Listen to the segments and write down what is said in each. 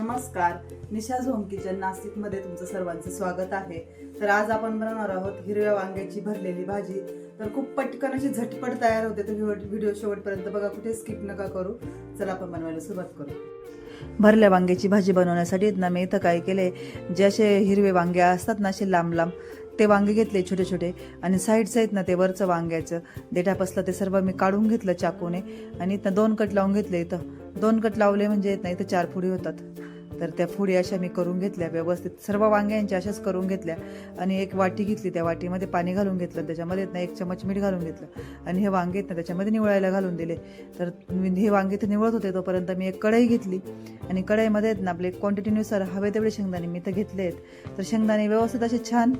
नमस्कार. निशा zone kitchen नाशिकमध्ये तुमचं सर्वांचं स्वागत आहे. तर आज आपण बनवणार आहोत हिरव्या वांग्याची भरलेली भाजी. तर खूप पटकन अशी झटपट तयार होते तर व्हिडिओ शेवटपर्यंत बघा कुठे स्किप नका करू. चला आपण बनवायला सुरुवात करू. भरल्या वांग्याची भाजी बनवण्यासाठी ना मी इथं काय केले जे असे हिरवे वांगे असतात ना असे लांब लांब ते वांगे घेतले छोटे छोटे आणि साईडचं आहेत ना ते वरचं वांग्याचं. देठापासलं ते सर्व मी काढून घेतलं चाकूने आणि इथं दोन कट लावून घेतले इथं. दोन कट लावले म्हणजे येत नाही इथं चार फुडी होतात. तर त्या फुडी अशा मी करून घेतल्या व्यवस्थित. सर्व वांग्यांच्या अशाच करून घेतल्या. आणि एक वाटी घेतली त्या वाटीमध्ये पाणी घालून घेतलं. त्याच्यामध्ये ना एक चमच मीठ घालून घेतलं. आणि हे वांगे आहेत ना त्याच्यामध्ये निवळायला घालून दिले. तर हे वांगे तर निवळत होते तोपर्यंत मी एक कढई घेतली. आणि कढईमध्ये आहेत ना आपले क्वांटिटीनुसार हवे तेवढे शेंगदाणे मी तर घेतले आहेत. तर शेंगदाणे व्यवस्थित असे छान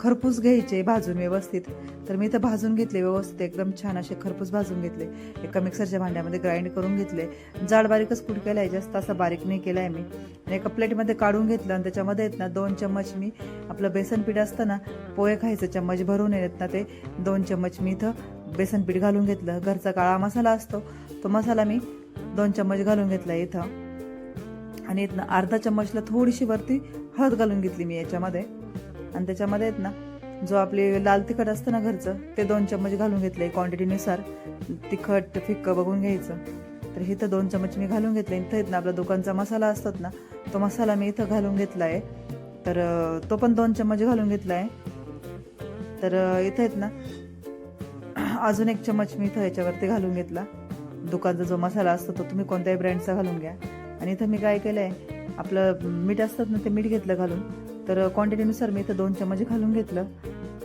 खरपूस घ्यायचे भाजून व्यवस्थित. तर मी इथं भाजून घेतले व्यवस्थित. एकदम छान असे खरपूस भाजून घेतले. एका मिक्सरच्या भांड्यामध्ये ग्राइंड करून घेतले. जाड बारीकच कुट केला आहे जास्त असा बारीक नाही केला आहे मी. आणि एका प्लेटमध्ये काढून घेतलं आणि त्याच्यामध्ये येत ना दोन चम्मच मी आपलं बेसन पीठ असतं ना पोहे खायचं चम्मच भरून येत ना ते दोन चम्मच मी इथं बेसन पीठ घालून घेतलं. घरचा काळा मसाला असतो तो मसाला मी दोन चम्मच घालून घेतला इथं. आणि इथनं अर्धा चम्मचला थोडीशी वरती हळद घालून घेतली मी याच्यामध्ये. आणि त्याच्यामध्ये आहेत ना जो आपले लाल तिखट असतं ना घरचं ते दोन चम्मच घालून घेतले क्वांटिटीनुसार तिखट फिक्क बघून घ्यायचं. तर इथं दोन चम्मच मी घालून घेतले. इथं आहेत ना आपला दुकानचा मसाला असतात ना तो मसाला मी इथं घालून घेतला आहे तर तो पण दोन चम्मच घालून घेतला आहे तर इथं आहेत ना अजून एक चम्मच मी इथं याच्यावरती घालून घेतला. दुकानचा जो मसाला असतो तो तुम्ही कोणत्याही ब्रँडचा घालून घ्या. आणि इथं मी काय केलं आहे आपलं मीठ असतात ना ते मीठ घेतलं घालून. तर क्वांटिटीनुसार मी इथं दोन चमचे घालून घेतलं.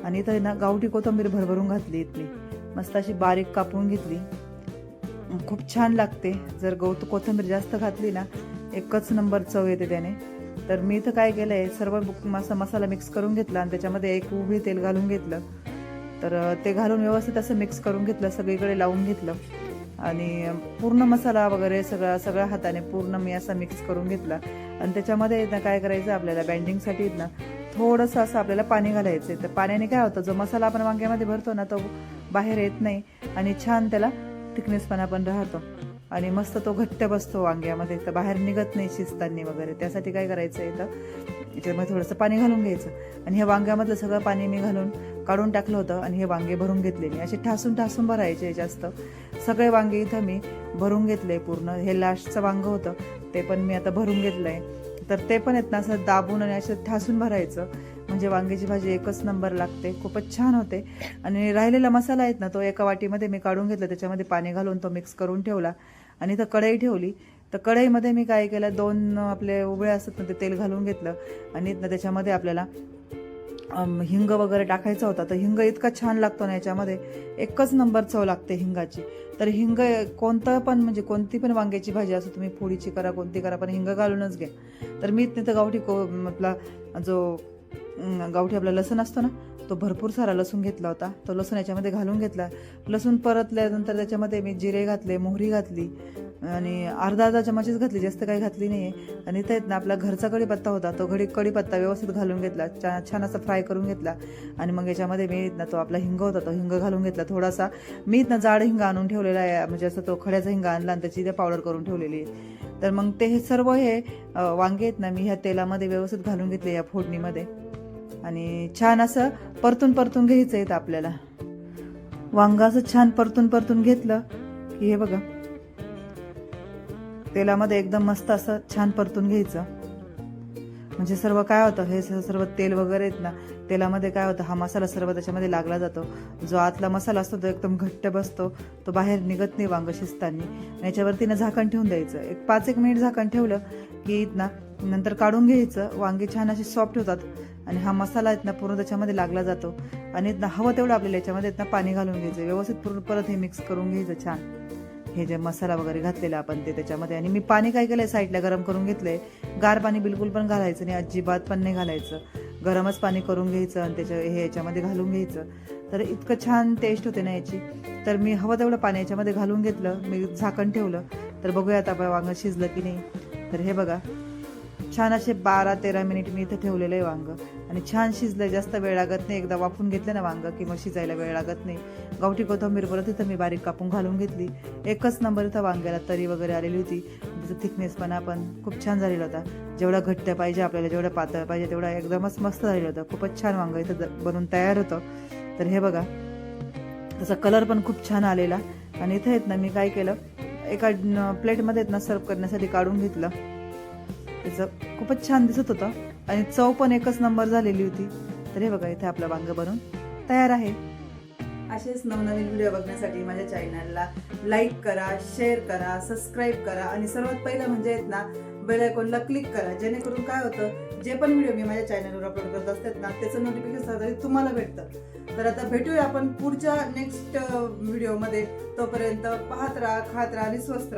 आणि इथं ना गावठी कोथिंबीर भरभरून घातली इथली. मस्त अशी बारीक कापून घेतली. खूप छान लागते. जर गवत कोथिंबीर जास्त घातली ना एकच नंबर चव येते त्याने. तर मी इथं काय केलं आहे सर्व बुक- मसा मसाला मिक्स करून घेतला आणि त्याच्यामध्ये एक उभी तेल घालून घेतलं. तर ते घालून व्यवस्थित असं मिक्स करून घेतलं सगळीकडे लावून घेतलं. आणि पूर्ण मसाला वगैरे सगळा सगळ्या हाताने पूर्ण मी असा मिक्स करून घेतला. आणि त्याच्यामध्ये ना काय करायचं आपल्याला बँडिंगसाठी ना थोडंसं असं आपल्याला पाणी घालायचं आहे तर पाण्याने काय होतं जो मसाला आपण वांग्यामध्ये भरतो ना तो बाहेर येत नाही आणि छान त्याला थिकनेसपणा पण राहतो. आणि मस्त तो घट्ट बसतो वांग्यामध्ये तर बाहेर निघत नाही शिजताना वगैरे. त्यासाठी काय करायचं आहे इथं? याच्यामध्ये थोडंसं पाणी घालून घ्यायचं. आणि हे वांग्यामधलं सगळं पाणी मी घालून काढून टाकलं होतं आणि हे वांगे भरून घेतले मी असे ठासून ठासून भरायचे जास्त. सगळे वांगे इथं मी भरून घेतले पूर्ण. हे लास्टचं वांगं होतं. ते पण मी आता भरून घेतलं आहे तर ते पण आहेत ना असं दाबून आणि असं ठासून भरायचं. म्हणजे वांग्याची भाजी एकच नंबर लागते. खूपच छान होते. आणि राहिलेला मसाला आहेत ना तो एका वाटीमध्ये मी काढून घेतला. त्याच्यामध्ये पाणी घालून तो मिक्स करून ठेवला. आणि इथं कढई ठेवली. तर कढईमध्ये मी काय केलं दोन आपले उभे असतात ना ते तेल घालून घेतलं. आणि त्याच्यामध्ये आपल्याला हिंग वगैरे टाकायचा होता. तर हिंग इतका छान लागतो ना याच्यामध्ये. एकच नंबर चव लागते हिंगाची. तर हिंग कोणतं पण म्हणजे कोणती पण वांग्याची भाजी असो तुम्ही फोडीची करा कोणती करा पण हिंग घालूनच घ्या. तर मी तिथं गावठी को आपला जो गावठी आपला लसूण असतो ना तो भरपूर सारा लसूण घेतला होता. तो लसूण याच्यामध्ये घालून घेतला. लसूण परतल्यानंतर त्याच्यामध्ये मी जिरे घातले मोहरी घातली आणि अर्धा अर्धा चमचीच घातली जास्त काही घातली नाही आहे आणि त्यात ना आपला घरचा कढीपत्ता होता तो घडी कढीपत्ता व्यवस्थित घालून घेतला छा छान असा फ्राय करून घेतला. आणि मग याच्यामध्ये मी ना तो आपला हिंग होता तो हिंग घालून घेतला. थोडासा मी ना जाड हिंग आणून ठेवलेला आहे म्हणजे असं तो खड्याचा हिंग आणला आणि त्याची ते पावडर करून ठेवलेली आहे. तर मग ते हे सर्व हे वांगे आहेत ना मी ह्या तेलामध्ये व्यवस्थित घालून घेतले या फोडणीमध्ये. आणि छान असं परतून परतून घ्यायचं आहे आपल्याला. वांग असं छान परतून परतून घेतलं की हे बघा. तेलामध्ये एकदम मस्त असं छान परतून घ्यायचं. म्हणजे सर्व काय होतं हे सर्व तेल वगैरे आहेत ना तेलामध्ये काय होतं हा मसाला सर्व त्याच्यामध्ये लागला जातो. जो आतला मसाला असतो तो एकदम घट्ट बसतो. तो बाहेर निघत नाही वांग शिजताना. याच्यावरती ना झाकण ठेवून द्यायचं. एक पाच एक मिनिट झाकण ठेवलं की ना नंतर काढून घ्यायचं. वांगे छान असे सॉफ्ट होतात. आणि हा मसाला आहेत ना पूर्ण त्याच्यामध्ये लागला जातो. आणि इथनं हवं तेवढं आपल्याला याच्यामध्ये आहेत ना पाणी घालून घ्यायचं. व्यवस्थित पूर्ण परत हे मिक्स करून घ्यायचं छान. हे जे मसाला वगैरे घातलेला आपण ते त्याच्यामध्ये. आणि मी पाणी काय केलंय साईडला गरम करून घेतलंय. गार पाणी बिलकुल पण घालायचं नाही. अजिबात पण नाही घालायचं. गरमच पाणी करून घ्यायचं आणि त्याच्या हे याच्यामध्ये घालून घ्यायचं. तर इतकं छान टेस्ट होते ना याची. तर मी हवं तेवढं पाणी याच्यामध्ये घालून घेतलं. मी झाकण ठेवलं. तर बघूया आता वांगं शिजलं की नाही. तर हे बघा. छान असे बारा तेरा मिनिट मी इथं ठेवलेलं आहे वांग. आणि छान शिजलं जास्त वेळ लागत नाही. एकदा वाफून घेतलं ना वांग की मग शिजायला वेळ लागत नाही. गावठी कोथिंबीर परत इथं मी बारीक कापून घालून घेतली. एकच नंबर इथं वांग्याला तरी वगैरे आलेली होती. त्याचा थिकनेसपणा पण खूप छान झालेला होता. जेवढा घट्ट पाहिजे आपल्याला जेवढं पातळ पाहिजे तेवढा एकदमच मस्त झालेलं होतं. खूपच छान वांग इथं बनून तयार होतं. तर हे बघा त्याचा कलर पण खूप छान आलेला. आणि इथं आहेत ना मी काय केलं एका प्लेटमध्ये आहेत ना सर्व करण्यासाठी काढून घेतलं. त्याचं खूपच छान दिसत होतं. आणि चव पण एकच नंबर झालेली होती. तर हे बघा इथे आपलं वांगं बनून तयार आहे. असेच नवनवीन व्हिडिओ बघण्यासाठी माझ्या चॅनलला लाईक करा शेअर करा सबस्क्राईब करा. आणि सर्वात पहिलं म्हणजे आहेत ना बेल आयकॉनला क्लिक करा. जेणेकरून काय होतं जे पण व्हिडिओ मी माझ्या चॅनलवर अपलोड करत असतात ना त्याचं नोटिफिकेशन तुम्हाला भेटतं. तर आता भेटूया आपण पुढच्या नेक्स्ट व्हिडिओमध्ये तोपर्यंत पाहत राहा खात राहा आणि स्वस्त